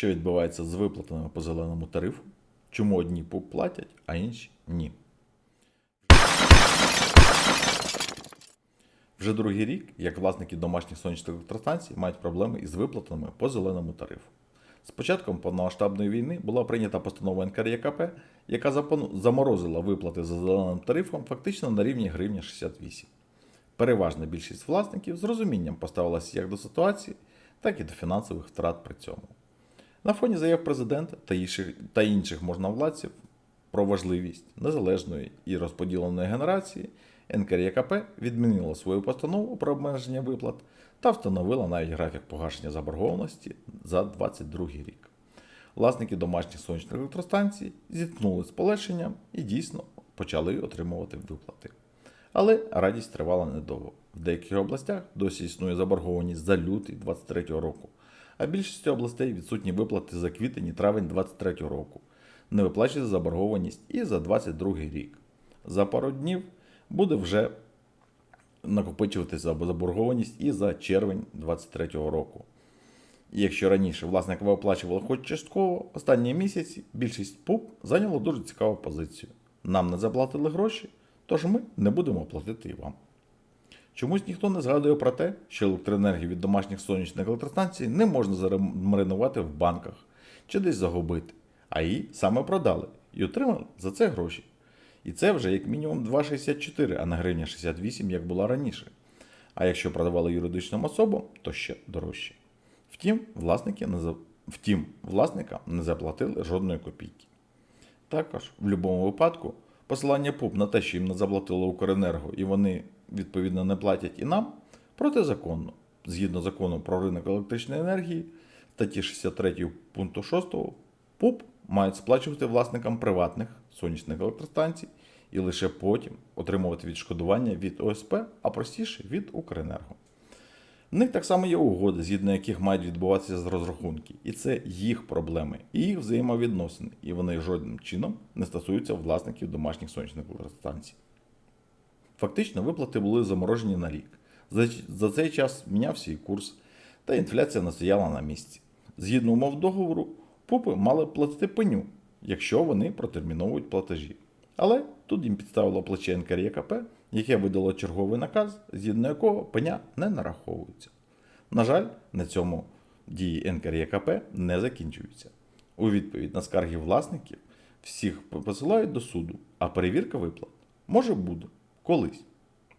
що відбувається з виплатами по зеленому тарифу, чому одні платять, а інші ні. Вже другий рік, як власники домашніх сонячних електростанцій мають проблеми із виплатами по зеленому тарифу. З початком повномасштабної війни була прийнята постанова НКРЄКП, яка заморозила виплати за зеленим тарифом фактично на рівні гривня 68. Переважна більшість власників з розумінням поставилася як до ситуації, так і до фінансових втрат при цьому. На фоні заяв президента та інших, та інших можновладців про важливість незалежної і розподіленої генерації, НКРЄКП відмінила свою постанову про обмеження виплат та встановила навіть графік погашення заборгованості за 2022 рік. Власники домашніх сонячних електростанцій зіткнули з полегшенням і дійсно почали отримувати виплати. Але радість тривала недовго. В деяких областях досі існує заборгованість за лютий 2023 року, а більшості областей відсутні виплати за квітень і травень 2023 року. Не виплачується заборгованість і за 2022 рік. За пару днів буде вже накопичуватися заборгованість і за червень 2023 року. Якщо раніше власники виплачували хоч частково, останні місяці більшість ПУП зайняло дуже цікаву позицію. Нам не заплатили гроші, тож ми не будемо платити і вам. Чомусь ніхто не згадує про те, що електроенергію від домашніх сонячних електростанцій не можна замаринувати в банках чи десь загубити, а її саме продали і отримали за це гроші. І це вже як мінімум 2,64, а не гривня 68, як була раніше. А якщо продавали юридичним особам, то ще дорожче. Втім, власники не за... Втім, власникам не заплатили жодної копійки. Також, в будь-якому випадку, посилання ПУП на те, що їм не заплатило Укренерго і вони відповідно не платять і нам, протизаконно. Згідно закону про ринок електричної енергії, статті 63 пункту 6 ПУП мають сплачувати власникам приватних сонячних електростанцій і лише потім отримувати відшкодування від ОСП, а простіше від Укренерго. В них так само є угоди, згідно яких мають відбуватися з розрахунки, і це їх проблеми, і їх взаємовідносини, і вони жодним чином не стосуються власників домашніх сонячних електростанцій. Фактично, виплати були заморожені на рік. За, цей час мінявся і курс, та інфляція не стояла на місці. Згідно умов договору, ПУПи мали платити пеню, якщо вони протерміновують платежі. Але тут їм підставило плече НКРЄКП, яке видало черговий наказ, згідно якого пеня не нараховується. На жаль, на цьому дії НКРЄКП не закінчуються. У відповідь на скарги власників всіх посилають до суду, а перевірка виплат може буде колись.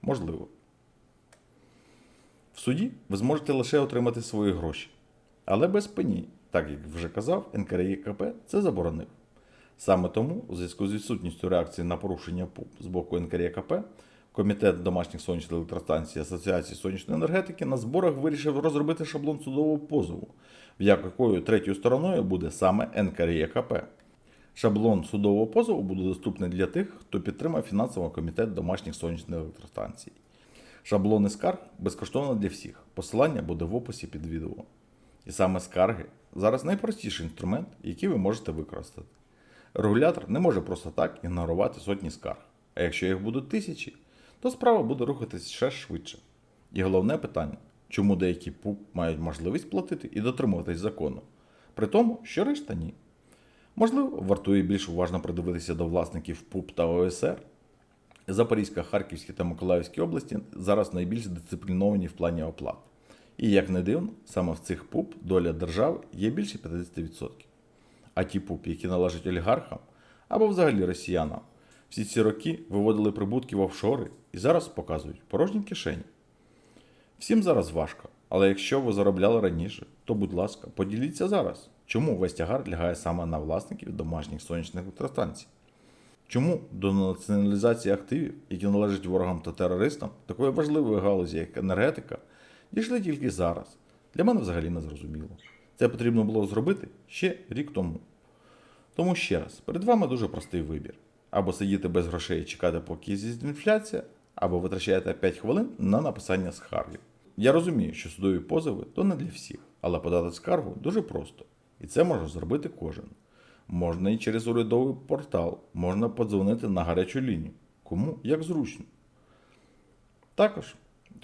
Можливо. В суді ви зможете лише отримати свої гроші, але без пені, так як вже казав, НКРЄКП це заборонив. Саме тому, у зв'язку з відсутністю реакції на порушення ПУП з боку НКРЄКП, Комітет домашніх сонячних електростанцій Асоціації сонячної енергетики на зборах вирішив розробити шаблон судового позову, в якою третьою стороною буде саме НКРЄКП. Шаблон судового позову буде доступний для тих, хто підтримав фінансовий комітет домашніх сонячних електростанцій. Шаблони скарг безкоштовно для всіх. Посилання буде в описі під відео. І саме скарги зараз найпростіший інструмент, який ви можете використати. Регулятор не може просто так ігнорувати сотні скарг. А якщо їх будуть тисячі, то справа буде рухатись ще швидше. І головне питання, чому деякі ПУП мають можливість платити і дотримуватись закону, при тому, що решта ні. Можливо, вартує більш уважно придивитися до власників ПУП та ОСР. Запорізька, Харківська та Миколаївські області зараз найбільш дисципліновані в плані оплат. І як не дивно, саме в цих ПУП доля держави є більше 50%. А ті ПУП, які належать олігархам або взагалі росіянам, всі ці роки виводили прибутки в офшори і зараз показують порожні кишені. Всім зараз важко, але якщо ви заробляли раніше, то будь ласка, поділіться зараз, чому весь тягар лягає саме на власників домашніх сонячних електростанцій. Чому до націоналізації активів, які належать ворогам та терористам, такої важливої галузі, як енергетика, дійшли тільки зараз. Для мене взагалі не зрозуміло. Це потрібно було зробити ще рік тому. Тому ще раз, перед вами дуже простий вибір: або сидіти без грошей і чекати, поки з'їздить інфляція, або витрачаєте 5 хвилин на написання скарги. Я розумію, що судові позови то не для всіх, але подати скаргу дуже просто. І це може зробити кожен. Можна і через урядовий портал, можна подзвонити на гарячу лінію. Кому як зручно. Також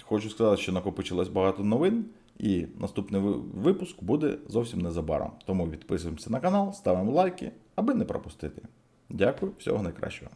хочу сказати, що накопичилось багато новин, І наступний випуск буде зовсім незабаром. Тому підписуємося на канал, ставимо лайки, аби не пропустити. Дякую, всього найкращого.